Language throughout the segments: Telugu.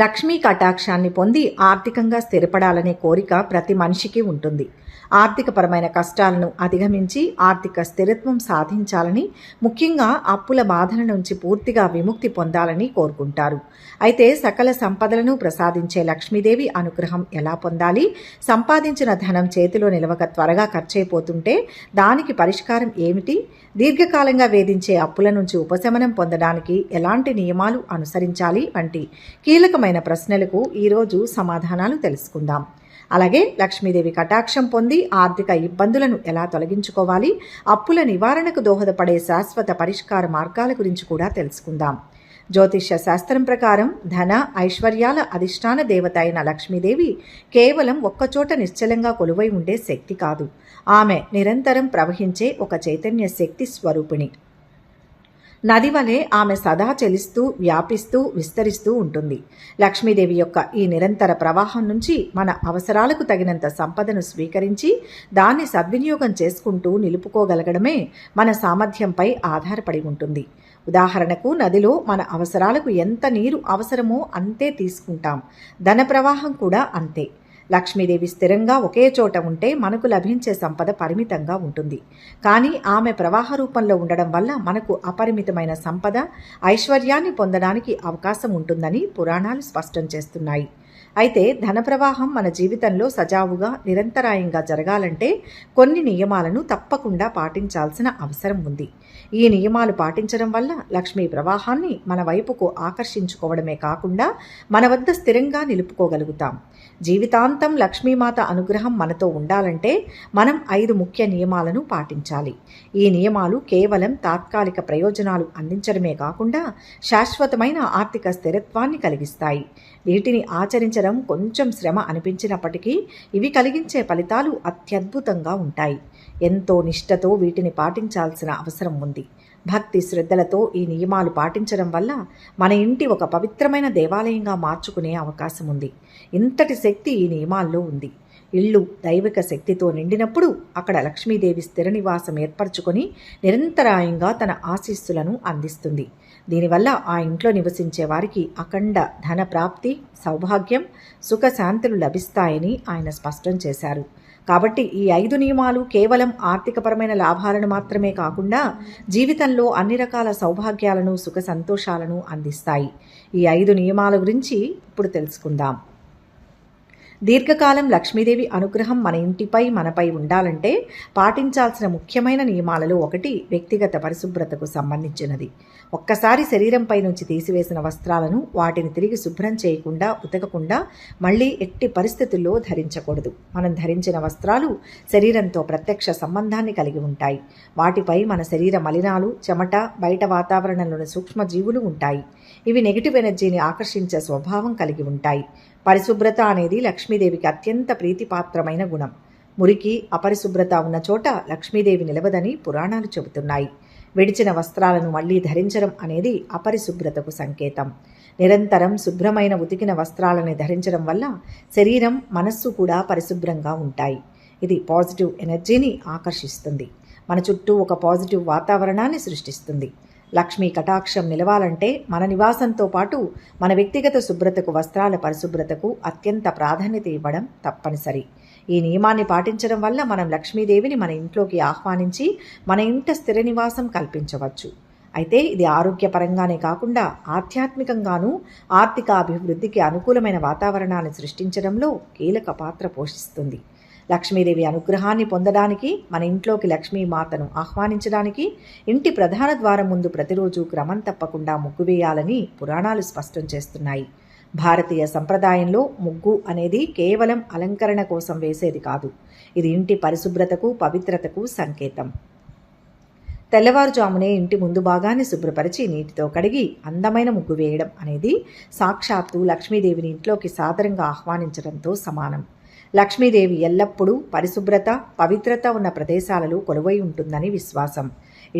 లక్ష్మీ కటాక్షాన్ని పొంది ఆర్థికంగా స్థిరపడాలనే కోరిక ప్రతి మనిషికి ఉంటుంది. ఆర్థికపరమైన కష్టాలను అధిగమించి ఆర్థిక స్థిరత్వం సాధించాలని ముఖ్యంగా అప్పుల బాధల నుంచి పూర్తిగా విముక్తి పొందాలని కోరుకుంటారు. అయితే సకల సంపదలను ప్రసాదించే లక్ష్మీదేవి అనుగ్రహం ఎలా పొందాలి? సంపాదించిన ధనం చేతిలో నిలవక త్వరగా ఖర్చైపోతుంటే దానికి పరిష్కారం ఏమిటి? దీర్ఘకాలంగా వేధించే అప్పుల నుంచి ఉపశమనం పొందడానికి ఎలాంటి నియమాలు అనుసరించాలి? వంటి కీలకమైన ప్రశ్నలకు ఈరోజు సమాధానాలు తెలుసుకుందాం. అలాగే లక్ష్మీదేవి కటాక్షం పొంది ఆర్థిక ఇబ్బందులను ఎలా తొలగించుకోవాలి? అప్పుల నివారణకు దోహదపడే శాశ్వత పరిష్కార మార్గాల గురించి కూడా తెలుసుకుందాం. జ్యోతిష్య శాస్త్రం ప్రకారం ధన ఐశ్వర్యాల అధిష్టాన దేవత అయిన లక్ష్మీదేవి కేవలం ఒక్కచోట నిశ్చలంగా కొలువై ఉండే శక్తి కాదు. ఆమె నిరంతరం ప్రవహించే ఒక చైతన్య శక్తి స్వరూపిణి. నది వలె ఆమె సదా చెలిస్తూ వ్యాపిస్తూ విస్తరిస్తూ ఉంటుంది. లక్ష్మీదేవి యొక్క ఈ నిరంతర ప్రవాహం నుంచి మన అవసరాలకు తగినంత సంపదను స్వీకరించి దాన్ని సద్వినియోగం చేసుకుంటూ నిలుపుకోగలగడమే మన సామర్థ్యంపై ఆధారపడి ఉంటుంది. ఉదాహరణకు నదిలో మన అవసరాలకు ఎంత నీరు అవసరమో అంతే తీసుకుంటాం. ధన ప్రవాహం కూడా అంతే. లక్ష్మీదేవి స్థిరంగా ఒకే చోట ఉంటే మనకు లభించే సంపద పరిమితంగా ఉంటుంది. కానీ ఆమె ప్రవాహ రూపంలో ఉండడం వల్ల మనకు అపరిమితమైన సంపద ఐశ్వర్యాన్ని పొందడానికి అవకాశం ఉంటుందని పురాణాలు స్పష్టం చేస్తున్నాయి. అయితే ధన ప్రవాహం మన జీవితంలో సజావుగా నిరంతరాయంగా జరగాలంటే కొన్ని నియమాలను తప్పకుండా పాటించాల్సిన అవసరం ఉంది. ఈ నియమాలు పాటించడం వల్ల లక్ష్మీ ప్రవాహాన్ని మన వైపుకు ఆకర్షించుకోవడమే కాకుండా మన వద్ద స్థిరంగా నిలుపుకోగలుగుతాం. జీవితాంతం లక్ష్మీమాత అనుగ్రహం మనతో ఉండాలంటే మనం ఐదు ముఖ్య నియమాలను పాటించాలి. ఈ నియమాలు కేవలం తాత్కాలిక ప్రయోజనాలు అందించడమే కాకుండా శాశ్వతమైన ఆర్థిక స్థిరత్వాన్ని కలిగిస్తాయి. వీటిని ఆచరించడం కొంచెం శ్రమ అనిపించినప్పటికీ ఇవి కలిగించే ఫలితాలు అత్యద్భుతంగా ఉంటాయి. ఎంతో నిష్టతో వీటిని పాటించాల్సిన అవసరం ఉంది. భక్తి శ్రద్ధలతో ఈ నియమాలు పాటించడం వల్ల మన ఇంటి ఒక పవిత్రమైన దేవాలయంగా మార్చుకునే అవకాశం ఉంది. ఇంతటి శక్తి ఈ నియమాల్లో ఉంది. ఇల్లు దైవిక శక్తితో నిండినప్పుడు అక్కడ లక్ష్మీదేవి స్థిర నివాసం ఏర్పరచుకొని నిరంతరాయంగా తన ఆశీస్సులను అందిస్తుంది. దీనివల్ల ఆ ఇంట్లో నివసించే వారికి అఖండ ధన ప్రాప్తి సౌభాగ్యం సుఖశాంతులు లభిస్తాయని ఆయన స్పష్టం చేశారు. కాబట్టి ఈ ఐదు నియమాలు కేవలం ఆర్థికపరమైన లాభాలను మాత్రమే కాకుండా జీవితంలో అన్ని రకాల సౌభాగ్యాలను సుఖ సంతోషాలను అందిస్తాయి. ఈ ఐదు నియమాల గురించి ఇప్పుడు తెలుసుకుందాం. దీర్ఘకాలం లక్ష్మీదేవి అనుగ్రహం మన ఇంటిపై మనపై ఉండాలంటే పాటించాల్సిన ముఖ్యమైన నియమాలలో ఒకటి వ్యక్తిగత పరిశుభ్రతకు సంబంధించినది. ఒక్కసారి శరీరంపై నుంచి తీసివేసిన వస్త్రాలను వాటిని తిరిగి శుభ్రం చేయకుండా ఉతకకుండా మళ్ళీ ఎట్టి పరిస్థితుల్లో ధరించకూడదు. మనం ధరించిన వస్త్రాలు శరీరంతో ప్రత్యక్ష సంబంధాన్ని కలిగి ఉంటాయి. వాటిపై మన శరీర మలినాలు చెమట బయట వాతావరణంలోని సూక్ష్మజీవులు ఉంటాయి. ఇవి నెగిటివ్ ఎనర్జీని ఆకర్షించే స్వభావం కలిగి ఉంటాయి. పరిశుభ్రత అనేది లక్ష్మీదేవికి అత్యంత ప్రీతిపాత్రమైన గుణం. మురికి అపరిశుభ్రత ఉన్న చోట లక్ష్మీదేవి నిలవదని పురాణాలు చెబుతున్నాయి. విడిచిన వస్త్రాలను మళ్ళీ ధరించడం అనేది అపరిశుభ్రతకు సంకేతం. నిరంతరం శుభ్రమైన ఉతికిన వస్త్రాలను ధరించడం వల్ల శరీరం మనస్సు కూడా పరిశుభ్రంగా ఉంటాయి. ఇది పాజిటివ్ ఎనర్జీని ఆకర్షిస్తుంది. మన చుట్టూ ఒక పాజిటివ్ వాతావరణాన్ని సృష్టిస్తుంది. లక్ష్మీ కటాక్షం నిలవాలంటే మన నివాసంతో పాటు మన వ్యక్తిగత శుభ్రతకు వస్త్రాల పరిశుభ్రతకు అత్యంత ప్రాధాన్యత ఇవ్వడం తప్పనిసరి. ఈ నియమాన్ని పాటించడం వల్ల మనం లక్ష్మీదేవిని మన ఇంట్లోకి ఆహ్వానించి మన ఇంట స్థిర నివాసం కల్పించవచ్చు. అయితే ఇది ఆరోగ్యపరంగానే కాకుండా ఆధ్యాత్మికంగానూ ఆర్థిక అభివృద్ధికి అనుకూలమైన వాతావరణాన్ని సృష్టించడంలో కీలక పాత్ర పోషిస్తుంది. లక్ష్మీదేవి అనుగ్రహాన్ని పొందడానికి మన ఇంట్లోకి లక్ష్మీమాతను ఆహ్వానించడానికి ఇంటి ప్రధాన ద్వారం ముందు ప్రతిరోజు క్రమం తప్పకుండా ముగ్గు వేయాలని పురాణాలు స్పష్టం చేస్తున్నాయి. భారతీయ సంప్రదాయంలో ముగ్గు అనేది కేవలం అలంకరణ కోసం వేసేది కాదు. ఇది ఇంటి పరిశుభ్రతకు పవిత్రతకు సంకేతం. తెల్లవారుజామునే ఇంటి ముందు భాగాన్ని శుభ్రపరిచి నీటితో కడిగి అందమైన ముగ్గు వేయడం అనేది సాక్షాత్తు లక్ష్మీదేవిని ఇంట్లోకి సాదరంగా ఆహ్వానించడంతో సమానం. లక్ష్మీదేవి ఎల్లప్పుడూ పరిశుభ్రత పవిత్రత ఉన్న ప్రదేశాలలో కొలువై ఉంటుందని విశ్వాసం.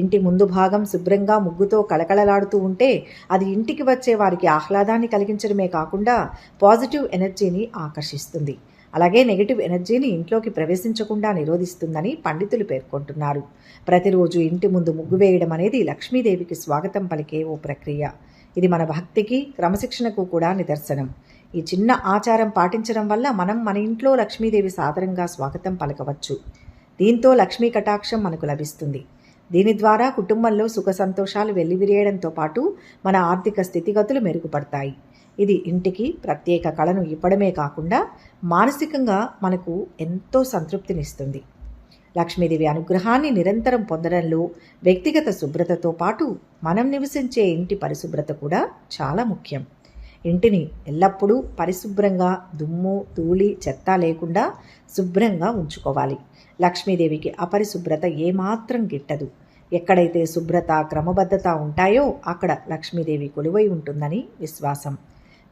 ఇంటి ముందు భాగం శుభ్రంగా ముగ్గుతో కళకళలాడుతూ ఉంటే అది ఇంటికి వచ్చే వారికి ఆహ్లాదాన్ని కలిగించడమే కాకుండా పాజిటివ్ ఎనర్జీని ఆకర్షిస్తుంది. అలాగే నెగిటివ్ ఎనర్జీని ఇంట్లోకి ప్రవేశించకుండా నిరోధిస్తుందని పండితులు పేర్కొంటున్నారు. ప్రతిరోజు ఇంటి ముందు ముగ్గు వేయడం అనేది లక్ష్మీదేవికి స్వాగతం పలికే ఓ ప్రక్రియ. ఇది మన భక్తికి క్రమశిక్షణకు కూడా నిదర్శనం. ఈ చిన్న ఆచారం పాటించడం వల్ల మనం మన ఇంట్లో లక్ష్మీదేవి సాదరంగా స్వాగతం పలకవచ్చు. దీంతో లక్ష్మీ కటాక్షం మనకు లభిస్తుంది. దీని ద్వారా కుటుంబంలో సుఖ సంతోషాలు వెల్లివిరేయడంతో పాటు మన ఆర్థిక స్థితిగతులు మెరుగుపడతాయి. ఇది ఇంటికి ప్రత్యేక కళను ఇవ్వడమే కాకుండా మానసికంగా మనకు ఎంతో సంతృప్తినిస్తుంది. లక్ష్మీదేవి అనుగ్రహాన్ని నిరంతరం పొందడంలో వ్యక్తిగత శుభ్రతతో పాటు మనం నివసించే ఇంటి పరిశుభ్రత కూడా చాలా ముఖ్యం. ఇంటిని ఎల్లప్పుడూ పరిశుభ్రంగా దుమ్ము ధూళి చెత్త లేకుండా శుభ్రంగా ఉంచుకోవాలి. లక్ష్మీదేవికి అపరిశుభ్రత ఏమాత్రం గిట్టదు. ఎక్కడైతే శుభ్రత క్రమబద్ధత ఉంటాయో అక్కడ లక్ష్మీదేవి కొలువై ఉంటుందని విశ్వాసం.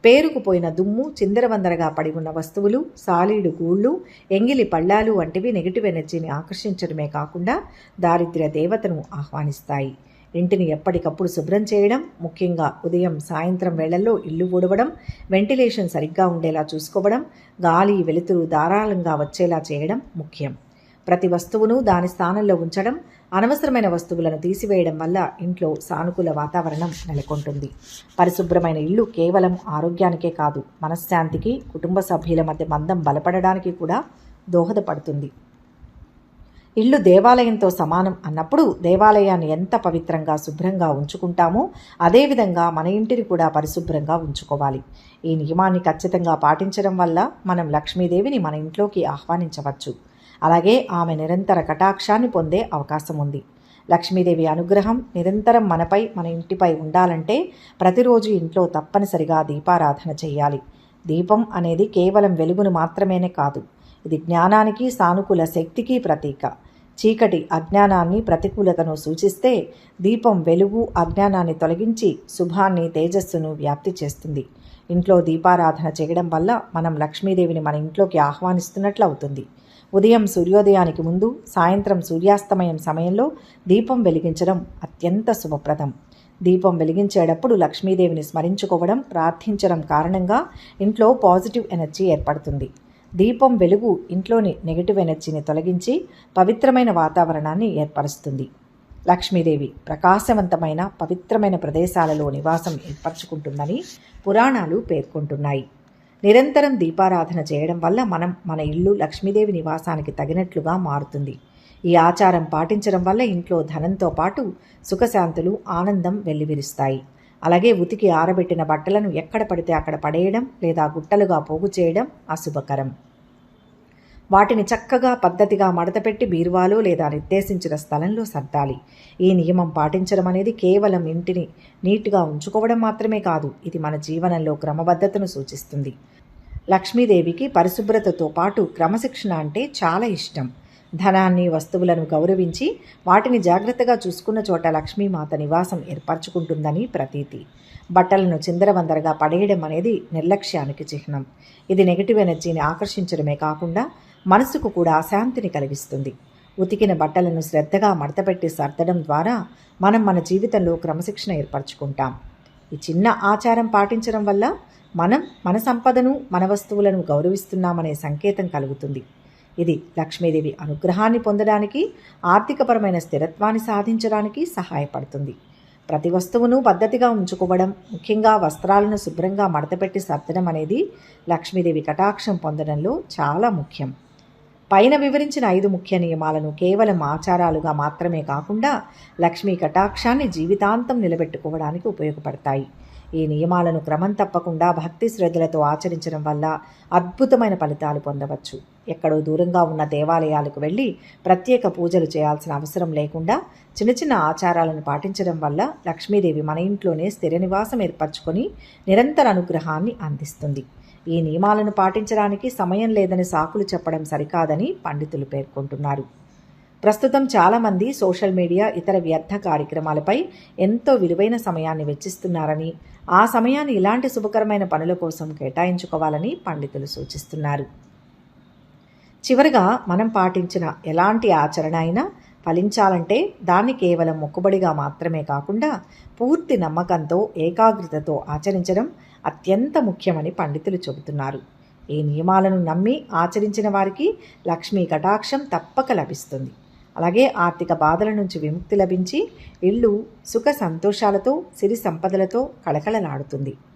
పేరుకుపోయిన దుమ్ము చిందరవందరగా పడి ఉన్న వస్తువులు సాలీడు గూళ్ళు ఎంగిలి పళ్ళాలు వంటివి నెగిటివ్ ఎనర్జీని ఆకర్షించడమే కాకుండా దారిద్ర్య దేవతను ఆహ్వానిస్తాయి. ఇంటిని ఎప్పటికప్పుడు శుభ్రం చేయడం ముఖ్యంగా ఉదయం సాయంత్రం వేళల్లో ఇల్లు ఊడవడం వెంటిలేషన్ సరిగ్గా ఉండేలా చూసుకోవడం గాలి వెలుతురు ధారాళంగా వచ్చేలా చేయడం ముఖ్యం. ప్రతి వస్తువును దాని స్థానంలో ఉంచడం అనవసరమైన వస్తువులను తీసివేయడం వల్ల ఇంట్లో సానుకూల వాతావరణం నెలకొంటుంది. పరిశుభ్రమైన ఇల్లు కేవలం ఆరోగ్యానికే కాదు మనశ్శాంతికి కుటుంబ సభ్యుల మధ్య బంధం బలపడడానికి కూడా దోహదపడుతుంది. ఇల్లు దేవాలయంతో సమానం అన్నప్పుడు దేవాలయాన్ని ఎంత పవిత్రంగా శుభ్రంగా ఉంచుకుంటామో అదేవిధంగా మన ఇంటిని కూడా పరిశుభ్రంగా ఉంచుకోవాలి. ఈ నియమాన్ని ఖచ్చితంగా పాటించడం వల్ల మనం లక్ష్మీదేవిని మన ఇంట్లోకి ఆహ్వానించవచ్చు. అలాగే ఆమె నిరంతర కటాక్షాన్ని పొందే అవకాశం ఉంది. లక్ష్మీదేవి అనుగ్రహం నిరంతరం మనపై మన ఇంటిపై ఉండాలంటే ప్రతిరోజు ఇంట్లో తప్పనిసరిగా దీపారాధన చేయాలి. దీపం అనేది కేవలం వెలుగును మాత్రమేనే కాదు ఇది జ్ఞానానికి సానుకూల శక్తికి ప్రతీక. చీకటి అజ్ఞానాన్ని ప్రతికూలతను సూచిస్తే దీపం వెలుగు అజ్ఞానాన్ని తొలగించి శుభాన్ని తేజస్సును వ్యాప్తి చేస్తుంది. ఇంట్లో దీపారాధన చేయడం వల్ల మనం లక్ష్మీదేవిని మన ఇంట్లోకి ఆహ్వానిస్తున్నట్లు అవుతుంది. ఉదయం సూర్యోదయానికి ముందు సాయంత్రం సూర్యాస్తమయం సమయంలో దీపం వెలిగించడం అత్యంత శుభప్రదం. దీపం వెలిగించేటప్పుడు లక్ష్మీదేవిని స్మరించుకోవడం ప్రార్థించడం కారణంగా ఇంట్లో పాజిటివ్ ఎనర్జీ ఏర్పడుతుంది. దీపం వెలుగు ఇంట్లోని నెగిటివ్ ఎనర్జీని తొలగించి పవిత్రమైన వాతావరణాన్ని ఏర్పరుస్తుంది. లక్ష్మీదేవి ప్రకాశవంతమైన పవిత్రమైన ప్రదేశాలలో నివాసం ఏర్పరచుకుంటుందని పురాణాలు పేర్కొంటున్నాయి. నిరంతరం దీపారాధన చేయడం వల్ల మనం మన ఇల్లు లక్ష్మీదేవి నివాసానికి తగినట్లుగా మారుతుంది. ఈ ఆచారం పాటించడం వల్ల ఇంట్లో ధనంతో పాటు సుఖశాంతులు ఆనందం వెల్లివిరుస్తాయి. అలాగే ఉతికి ఆరబెట్టిన బట్టలను ఎక్కడ పడితే అక్కడ పడేయడం లేదా గుట్టలుగా పోగు చేయడం అశుభకరం. వాటిని చక్కగా పద్ధతిగా మడతపెట్టి బీరువాలో లేదా నిర్దేశించిన స్థలంలో సర్దాలి. ఈ నియమం పాటించడం అనేది కేవలం ఇంటిని నీట్గా ఉంచుకోవడం మాత్రమే కాదు ఇది మన జీవనంలో క్రమబద్ధతను సూచిస్తుంది. లక్ష్మీదేవికి పరిశుభ్రతతో పాటు క్రమశిక్షణ అంటే చాలా ఇష్టం. ధనాన్ని వస్తువులను గౌరవించి వాటిని జాగ్రత్తగా చూసుకున్న చోట లక్ష్మీమాత నివాసం ఏర్పరచుకుంటుందని ప్రతీతి. బట్టలను చిందరవందరగా పడేయడం అనేది నిర్లక్ష్యానికి చిహ్నం. ఇది నెగిటివ్ ఎనర్జీని ఆకర్షించడమే కాకుండా మనసుకు కూడా అశాంతిని కలిగిస్తుంది. ఉతికిన బట్టలను శ్రద్ధగా మడతపెట్టి సర్దడం ద్వారా మనం మన జీవితంలో క్రమశిక్షణ ఏర్పరచుకుంటాం. ఈ చిన్న ఆచారం పాటించడం వల్ల మనం మన సంపదను మన వస్తువులను గౌరవిస్తున్నామనే సంకేతం కలుగుతుంది. ఇది లక్ష్మీదేవి అనుగ్రహాన్ని పొందడానికి ఆర్థికపరమైన స్థిరత్వాన్ని సాధించడానికి సహాయపడుతుంది. ప్రతి వస్తువును పద్ధతిగా ఉంచుకోవడం ముఖ్యంగా వస్త్రాలను శుభ్రంగా మడతపెట్టి సర్దడం అనేది లక్ష్మీదేవి కటాక్షం పొందడంలో చాలా ముఖ్యం. పైన వివరించిన ఐదు ముఖ్య నియమాలను కేవలం ఆచారాలుగా మాత్రమే కాకుండా లక్ష్మీ కటాక్షాన్ని జీవితాంతం నిలబెట్టుకోవడానికి ఉపయోగపడతాయి. ఈ నియమాలను క్రమం తప్పకుండా భక్తి శ్రద్ధలతో ఆచరించడం వల్ల అద్భుతమైన ఫలితాలు పొందవచ్చు. ఎక్కడో దూరంగా ఉన్న దేవాలయాలకు వెళ్ళి ప్రత్యేక పూజలు చేయాల్సిన అవసరం లేకుండా చిన్న చిన్న ఆచారాలను పాటించడం వల్ల లక్ష్మీదేవి మన ఇంట్లోనే స్థిర నివాసం ఏర్పరచుకొని నిరంతర అనుగ్రహాన్ని అందిస్తుంది. ఈ నియమాలను పాటించడానికి సమయం లేదని సాకులు చెప్పడం సరికాదని పండితులు పేర్కొంటున్నారు. ప్రస్తుతం చాలామంది సోషల్ మీడియా ఇతర వ్యర్థ కార్యక్రమాలపై ఎంతో విలువైన సమయాన్ని వెచ్చిస్తున్నారని ఆ సమయాన్ని ఇలాంటి శుభకరమైన పనుల కోసం కేటాయించుకోవాలని పండితులు సూచిస్తున్నారు. చివరగా మనం పాటించిన ఎలాంటి ఆచరణ అయినా ఫలించాలంటే దాన్ని కేవలం మొక్కుబడిగా మాత్రమే కాకుండా పూర్తి నమ్మకంతో ఏకాగ్రతతో ఆచరించడం అత్యంత ముఖ్యమని పండితులు చెబుతున్నారు. ఈ నియమాలను నమ్మి ఆచరించిన వారికి లక్ష్మీ కటాక్షం తప్పక లభిస్తుంది. అలాగే ఆర్థిక బాధల నుంచి విముక్తి లభించి ఇల్లు సుఖ సంతోషాలతో సిరి సంపదలతో కళకళలాడుతుంది.